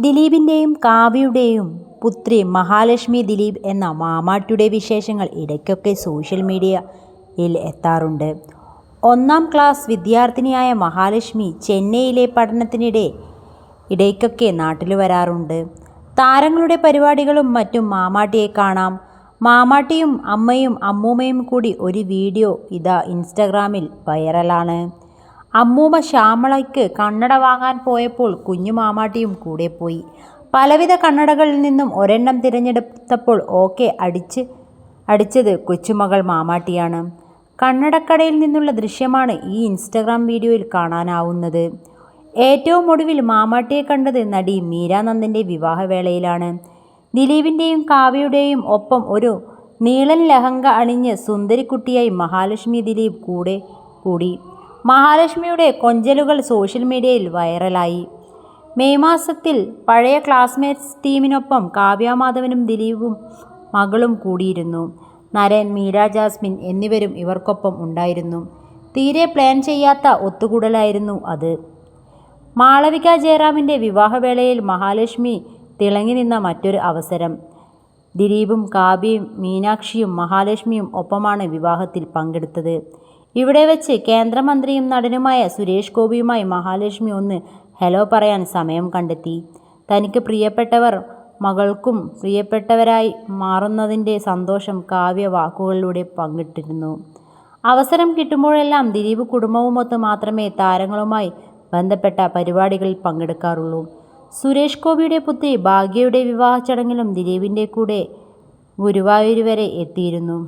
ദിലീപിന്റെയും കാവ്യയുടെയും പുത്രി മഹാലക്ഷ്മി ദിലീപ് എന്ന മാമാട്ടിയുടെ വിശേഷങ്ങൾ ഇടയ്ക്കൊക്കെ സോഷ്യൽ മീഡിയയിൽ എത്താറുണ്ട്. ഒന്നാം ക്ലാസ് വിദ്യാർത്ഥിനിയായ മഹാലക്ഷ്മി ചെന്നൈയിലെ പഠനത്തിനിടെ ഇടയ്ക്കൊക്കെ നാട്ടിൽ വരാറുണ്ട്. താരങ്ങളുടെ പരിപാടികളും മറ്റും മാമാട്ടിയെ കാണാം. മാമാട്ടിയും അമ്മയും അമ്മൂമ്മയും കൂടി ഒരു വീഡിയോ ഇതാ ഇൻസ്റ്റഗ്രാമിൽ വൈറലാണ്. അമ്മൂമ്മ ശ്യാമളയ്ക്ക് കണ്ണട വാങ്ങാൻ പോയപ്പോൾ കുഞ്ഞു മാമാട്ടിയും കൂടെ പോയി. പലവിധ കണ്ണടകളിൽ നിന്നും ഒരെണ്ണം തിരഞ്ഞെടുത്തപ്പോൾ ഓക്കെ അടിച്ച് അടിച്ചത് കൊച്ചുമകൾ മാമാട്ടിയാണ്. കണ്ണടക്കടയിൽ നിന്നുള്ള ദൃശ്യമാണ് ഈ ഇൻസ്റ്റഗ്രാം വീഡിയോയിൽ കാണാനാവുന്നത്. ഏറ്റവും ഒടുവിൽ മാമാട്ടിയെ കണ്ടത് നടി മീരാനന്ദന്റെ വിവാഹവേളയിലാണ്. ദിലീപിന്റെയും കാവ്യയുടെയും ഒപ്പം ഒരു നീളൻ ലഹങ്ക അണിഞ്ഞ് സുന്ദരിക്കുട്ടിയായി മഹാലക്ഷ്മി ദിലീപ് കൂടെക്കൂടി. മഹാലക്ഷ്മിയുടെ കൊഞ്ചലുകൾ സോഷ്യൽ മീഡിയയിൽ വൈറലായി. മെയ് മാസത്തിൽ പഴയ ക്ലാസ്മേറ്റ്സ് ടീമിനൊപ്പം കാവ്യ മാധവനും ദിലീപും മകളും കൂടിയിരുന്നു. നരൻ, മീര ജാസ്മിൻ എന്നിവരും ഇവർക്കൊപ്പം ഉണ്ടായിരുന്നു. തീരെ പ്ലാൻ ചെയ്യാത്ത ഒത്തുകൂടലായിരുന്നു അത്. മാളവിക ജയറാമിന്റെ വിവാഹവേളയിൽ മഹാലക്ഷ്മി തിളങ്ങി നിന്ന മറ്റൊരു അവസരം. ദിലീപും കാവ്യയും മീനാക്ഷിയും മഹാലക്ഷ്മിയും ഒപ്പമാണ് വിവാഹത്തിൽ പങ്കെടുത്തത്. ഇവിടെ വെച്ച് കേന്ദ്രമന്ത്രിയും നടനുമായ സുരേഷ് ഗോപിയുമായി മഹാലക്ഷ്മി ഒന്ന് ഹലോ പറയാൻ സമയം കണ്ടെത്തി. തനിക്ക് പ്രിയപ്പെട്ടവർ മകൾക്കും പ്രിയപ്പെട്ടവരായി മാറുന്നതിന്റെ സന്തോഷം കാവ്യ വാക്കുകളിലൂടെ പങ്കിട്ടിരുന്നു. അവസരം കിട്ടുമ്പോഴെല്ലാം ദിലീപ് കുടുംബവുമൊത്ത് മാത്രമേ താരങ്ങളുമായി ബന്ധപ്പെട്ട പരിപാടികളിൽ പങ്കെടുക്കാറുള്ളൂ. സുരേഷ് ഗോപിയുടെ പുത്രി ഭാഗ്യയുടെ വിവാഹ ചടങ്ങിലും ദിലീപിന്റെ കൂടെ ഗുരുവായൂർ വരെ എത്തിയിരുന്നു.